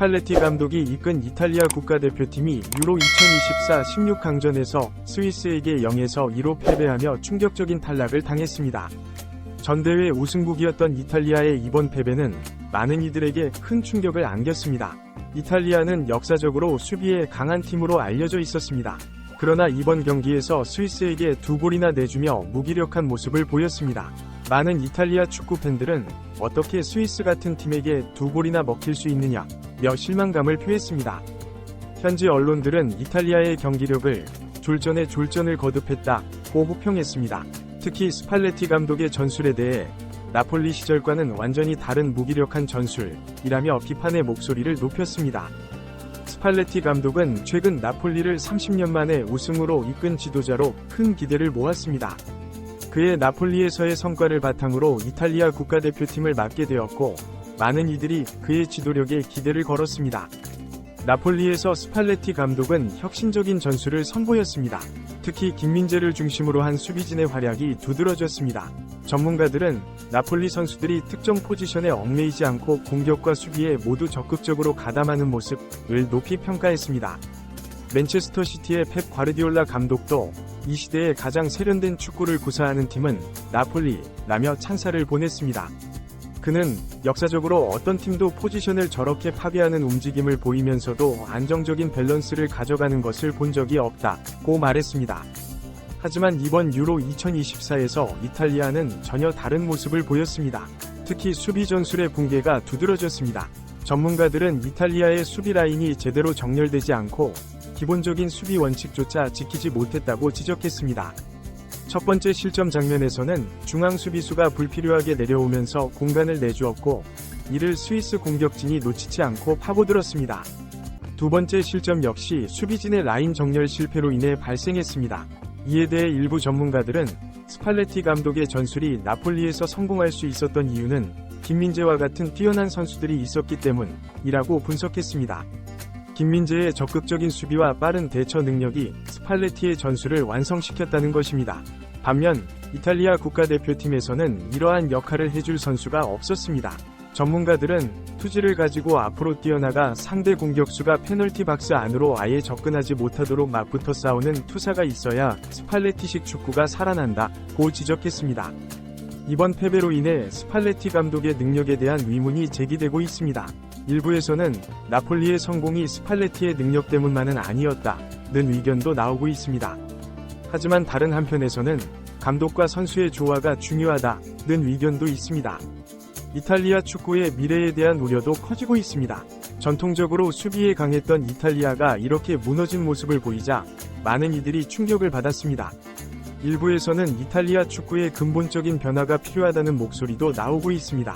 스팔레티 감독이 이끈 이탈리아 국가대표팀이 유로 2024 16강전에서 스위스에게 0에서 2로 패배하며 충격적인 탈락을 당했습니다. 전대회 우승국이었던 이탈리아의 이번 패배는 많은 이들에게 큰 충격을 안겼습니다. 이탈리아는 역사적으로 수비에 강한 팀으로 알려져 있었습니다. 그러나 이번 경기에서 스위스에게 두 골이나 내주며 무기력한 모습을 보였습니다. 많은 이탈리아 축구 팬들은 어떻게 스위스 같은 팀에게 두 골이나 먹힐 수 있느냐 며 실망감을 표했습니다. 현지 언론들은 이탈리아의 경기력을 졸전에 졸전을 거듭했다고 호평했습니다. 특히 스팔레티 감독의 전술에 대해 나폴리 시절과는 완전히 다른 무기력한 전술이라며 비판의 목소리를 높였습니다. 스팔레티 감독은 최근 나폴리를 30년 만에 우승으로 이끈 지도자로 큰 기대를 모았습니다. 그의 나폴리에서의 성과를 바탕으로 이탈리아 국가대표팀을 맡게 되었고, 많은 이들이 그의 지도력에 기대를 걸었습니다. 나폴리에서 스팔레티 감독은 혁신적인 전술을 선보였습니다. 특히 김민재를 중심으로 한 수비진의 활약이 두드러졌습니다. 전문가들은 나폴리 선수들이 특정 포지션에 얽매이지 않고 공격과 수비에 모두 적극적으로 가담하는 모습을 높이 평가했습니다. 맨체스터 시티의 펩 과르디올라 감독도 이 시대에 가장 세련된 축구를 구사하는 팀은 나폴리라며 찬사를 보냈습니다. 그는 역사적으로 어떤 팀도 포지션을 저렇게 파괴하는 움직임을 보이면서도 안정적인 밸런스를 가져가는 것을 본 적이 없다 고 말했습니다. 하지만 이번 유로 2024에서 이탈리아는 전혀 다른 모습을 보였습니다. 특히 수비 전술의 붕괴가 두드러졌습니다. 전문가들은 이탈리아의 수비 라인이 제대로 정렬되지 않고 기본적인 수비 원칙조차 지키지 못했다고 지적했습니다. 첫 번째 실점 장면에서는 중앙 수비수가 불필요하게 내려오면서 공간을 내주었고 이를 스위스 공격진이 놓치지 않고 파고들었습니다. 두 번째 실점 역시 수비진의 라인 정렬 실패로 인해 발생했습니다. 이에 대해 일부 전문가들은 스팔레티 감독의 전술이 나폴리에서 성공할 수 있었던 이유는 김민재와 같은 뛰어난 선수들이 있었기 때문이라고 분석했습니다. 김민재의 적극적인 수비와 빠른 대처 능력이 스팔레티의 전술을 완성시켰다는 것입니다. 반면 이탈리아 국가대표팀에서는 이러한 역할을 해줄 선수가 없었습니다. 전문가들은 투지를 가지고 앞으로 뛰어나가 상대 공격수가 페널티 박스 안으로 아예 접근하지 못하도록 맞붙어 싸우는 투사가 있어야 스팔레티식 축구가 살아난다 고 지적했습니다. 이번 패배로 인해 스팔레티 감독의 능력에 대한 의문이 제기되고 있습니다. 일부에서는 나폴리의 성공이 스팔레티의 능력 때문만은 아니었다 는 의견도 나오고 있습니다. 하지만 다른 한편에서는 감독과 선수의 조화가 중요하다 는 의견도 있습니다. 이탈리아 축구의 미래에 대한 우려도 커지고 있습니다. 전통적으로 수비에 강했던 이탈리아가 이렇게 무너진 모습을 보이자 많은 이들이 충격을 받았습니다. 일부에서는 이탈리아 축구의 근본적인 변화가 필요하다는 목소리도 나오고 있습니다.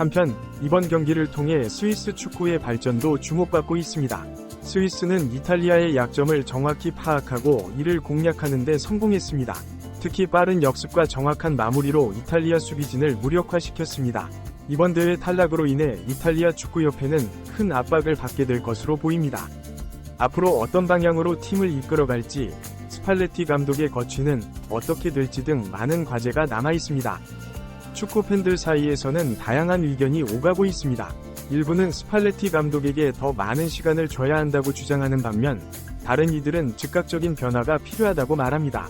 한편 이번 경기를 통해 스위스 축구의 발전도 주목받고 있습니다. 스위스는 이탈리아의 약점을 정확히 파악하고 이를 공략하는 데 성공했습니다. 특히 빠른 역습과 정확한 마무리로 이탈리아 수비진을 무력화시켰습니다. 이번 대회 탈락으로 인해 이탈리아 축구협회는 큰 압박을 받게 될 것으로 보입니다. 앞으로 어떤 방향으로 팀을 이끌어갈지 스팔레티 감독의 거취는 어떻게 될지 등 많은 과제가 남아 있습니다. 축구 팬들 사이에서는 다양한 의견이 오가고 있습니다. 일부는 스팔레티 감독에게 더 많은 시간을 줘야 한다고 주장하는 반면 다른 이들은 즉각적인 변화가 필요하다고 말합니다.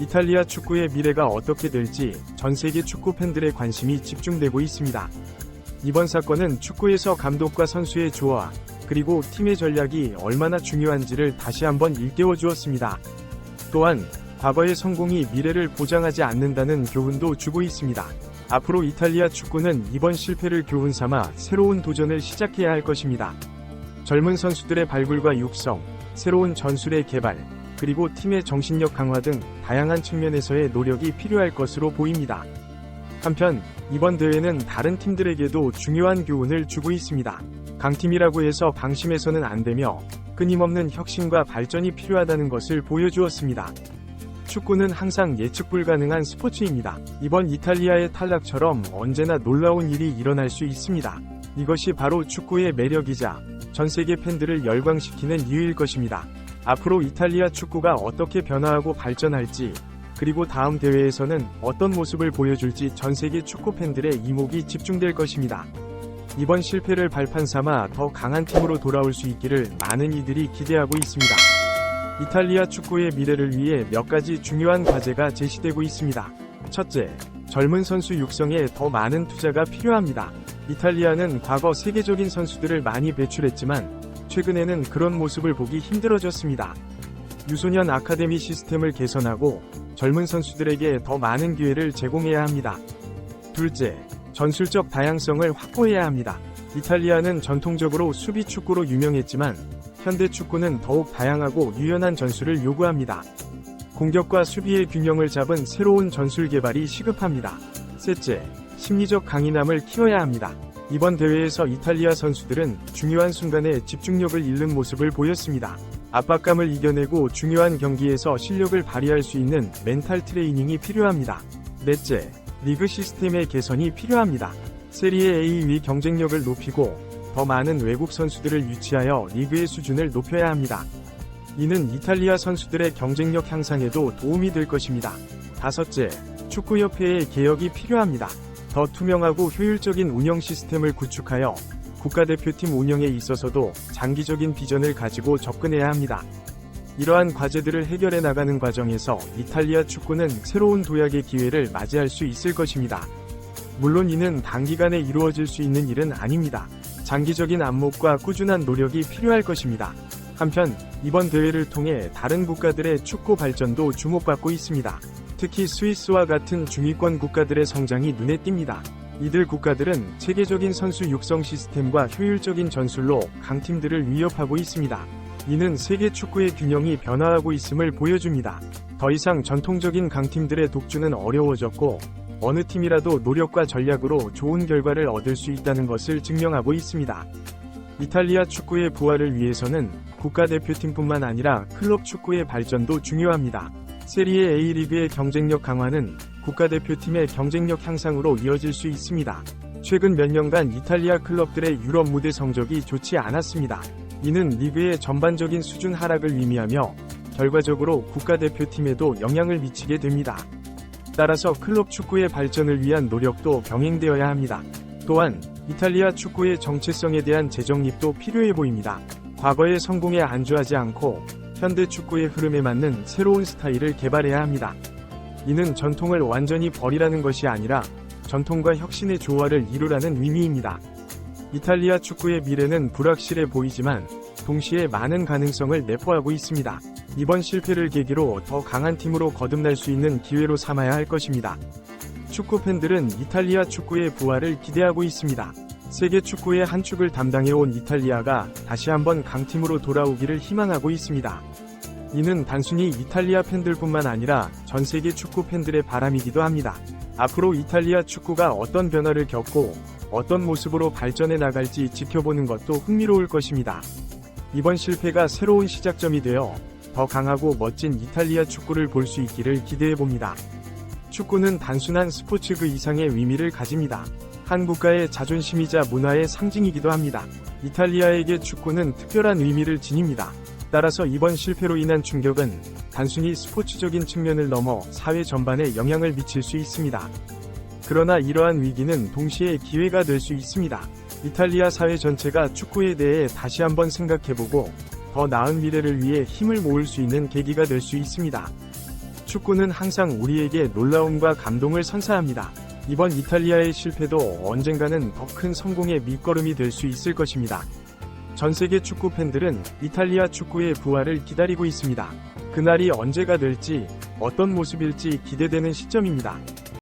이탈리아 축구의 미래가 어떻게 될지 전 세계 축구 팬들의 관심이 집중되고 있습니다. 이번 사건은 축구에서 감독과 선수의 조화, 그리고 팀의 전략이 얼마나 중요한지를 다시 한번 일깨워 주었습니다. 또한 과거의 성공이 미래를 보장하지 않는다는 교훈도 주고 있습니다. 앞으로 이탈리아 축구는 이번 실패를 교훈 삼아 새로운 도전을 시작해야 할 것입니다. 젊은 선수들의 발굴과 육성, 새로운 전술의 개발, 그리고 팀의 정신력 강화 등 다양한 측면에서의 노력이 필요할 것으로 보입니다. 한편 이번 대회는 다른 팀들에게도 중요한 교훈을 주고 있습니다. 강팀이라고 해서 방심해서는 안 되며 끊임없는 혁신과 발전이 필요하다는 것을 보여주었습니다. 축구는 항상 예측 불가능한 스포츠입니다. 이번 이탈리아의 탈락처럼 언제나 놀라운 일이 일어날 수 있습니다. 이것이 바로 축구의 매력이자 전 세계 팬들을 열광시키는 이유일 것입니다. 앞으로 이탈리아 축구가 어떻게 변화하고 발전할지, 그리고 다음 대회에서는 어떤 모습을 보여줄지 전 세계 축구 팬들의 이목이 집중될 것입니다. 이번 실패를 발판 삼아 더 강한 팀으로 돌아올 수 있기를 많은 이들이 기대하고 있습니다. 이탈리아 축구의 미래를 위해 몇 가지 중요한 과제가 제시되고 있습니다. 첫째, 젊은 선수 육성에 더 많은 투자가 필요합니다. 이탈리아는 과거 세계적인 선수들을 많이 배출했지만 최근에는 그런 모습을 보기 힘들어졌습니다. 유소년 아카데미 시스템을 개선하고 젊은 선수들에게 더 많은 기회를 제공해야 합니다. 둘째, 전술적 다양성을 확보해야 합니다. 이탈리아는 전통적으로 수비 축구로 유명했지만 현대 축구는 더욱 다양하고 유연한 전술을 요구합니다. 공격과 수비의 균형을 잡은 새로운 전술 개발이 시급합니다. 셋째, 심리적 강인함을 키워야 합니다. 이번 대회에서 이탈리아 선수들은 중요한 순간에 집중력을 잃는 모습을 보였습니다. 압박감을 이겨내고 중요한 경기에서 실력을 발휘할 수 있는 멘탈 트레이닝이 필요합니다. 넷째, 리그 시스템의 개선이 필요합니다. 세리에 A 위 경쟁력을 높이고 더 많은 외국 선수들을 유치하여 리그의 수준을 높여야 합니다. 이는 이탈리아 선수들의 경쟁력 향상에도 도움이 될 것입니다. 다섯째, 축구협회의 개혁이 필요합니다. 더 투명하고 효율적인 운영 시스템을 구축하여 국가대표팀 운영에 있어서도 장기적인 비전을 가지고 접근해야 합니다. 이러한 과제들을 해결해 나가는 과정에서 이탈리아 축구는 새로운 도약의 기회를 맞이할 수 있을 것입니다. 물론 이는 단기간에 이루어질 수 있는 일은 아닙니다. 장기적인 안목과 꾸준한 노력이 필요할 것입니다. 한편 이번 대회를 통해 다른 국가들의 축구 발전도 주목받고 있습니다. 특히 스위스와 같은 중위권 국가들의 성장이 눈에 띕니다. 이들 국가들은 체계적인 선수 육성 시스템과 효율적인 전술로 강팀들을 위협하고 있습니다. 이는 세계 축구의 균형이 변화하고 있음을 보여줍니다. 더 이상 전통적인 강팀들의 독주는 어려워졌고 어느 팀이라도 노력과 전략으로 좋은 결과를 얻을 수 있다는 것을 증명하고 있습니다. 이탈리아 축구의 부활을 위해서는 국가대표팀뿐만 아니라 클럽 축구의 발전도 중요합니다. 세리에 A리그의 경쟁력 강화는 국가대표팀의 경쟁력 향상으로 이어질 수 있습니다. 최근 몇 년간 이탈리아 클럽들의 유럽 무대 성적이 좋지 않았습니다. 이는 리그의 전반적인 수준 하락을 의미하며 결과적으로 국가대표팀에도 영향을 미치게 됩니다. 따라서 클럽 축구의 발전을 위한 노력도 병행되어야 합니다. 또한 이탈리아 축구의 정체성에 대한 재정립도 필요해 보입니다. 과거의 성공에 안주하지 않고 현대 축구의 흐름에 맞는 새로운 스타일을 개발해야 합니다. 이는 전통을 완전히 버리라는 것이 아니라 전통과 혁신의 조화를 이루라는 의미입니다. 이탈리아 축구의 미래는 불확실해 보이지만 동시에 많은 가능성을 내포하고 있습니다. 이번 실패를 계기로 더 강한 팀으로 거듭날 수 있는 기회로 삼아야 할 것입니다. 축구 팬들은 이탈리아 축구의 부활을 기대하고 있습니다. 세계 축구의 한 축을 담당해온 이탈리아가 다시 한번 강팀으로 돌아오기를 희망하고 있습니다. 이는 단순히 이탈리아 팬들뿐만 아니라 전 세계 축구 팬들의 바람이기도 합니다. 앞으로 이탈리아 축구가 어떤 변화를 겪고 어떤 모습으로 발전해 나갈지 지켜보는 것도 흥미로울 것입니다. 이번 실패가 새로운 시작점이 되어 더 강하고 멋진 이탈리아 축구를 볼 수 있기를 기대해 봅니다. 축구는 단순한 스포츠 그 이상의 의미를 가집니다. 한 국가의 자존심이자 문화의 상징이기도 합니다. 이탈리아에게 축구는 특별한 의미를 지닙니다. 따라서 이번 실패로 인한 충격은 단순히 스포츠적인 측면을 넘어 사회 전반에 영향을 미칠 수 있습니다. 그러나 이러한 위기는 동시에 기회가 될 수 있습니다. 이탈리아 사회 전체가 축구에 대해 다시 한번 생각해보고 더 나은 미래를 위해 힘을 모을 수 있는 계기가 될 수 있습니다. 축구는 항상 우리에게 놀라움과 감동을 선사합니다. 이번 이탈리아의 실패도 언젠가는 더 큰 성공의 밑거름이 될 수 있을 것입니다. 전 세계 축구 팬들은 이탈리아 축구의 부활을 기다리고 있습니다. 그날이 언제가 될지, 어떤 모습일지 기대되는 시점입니다.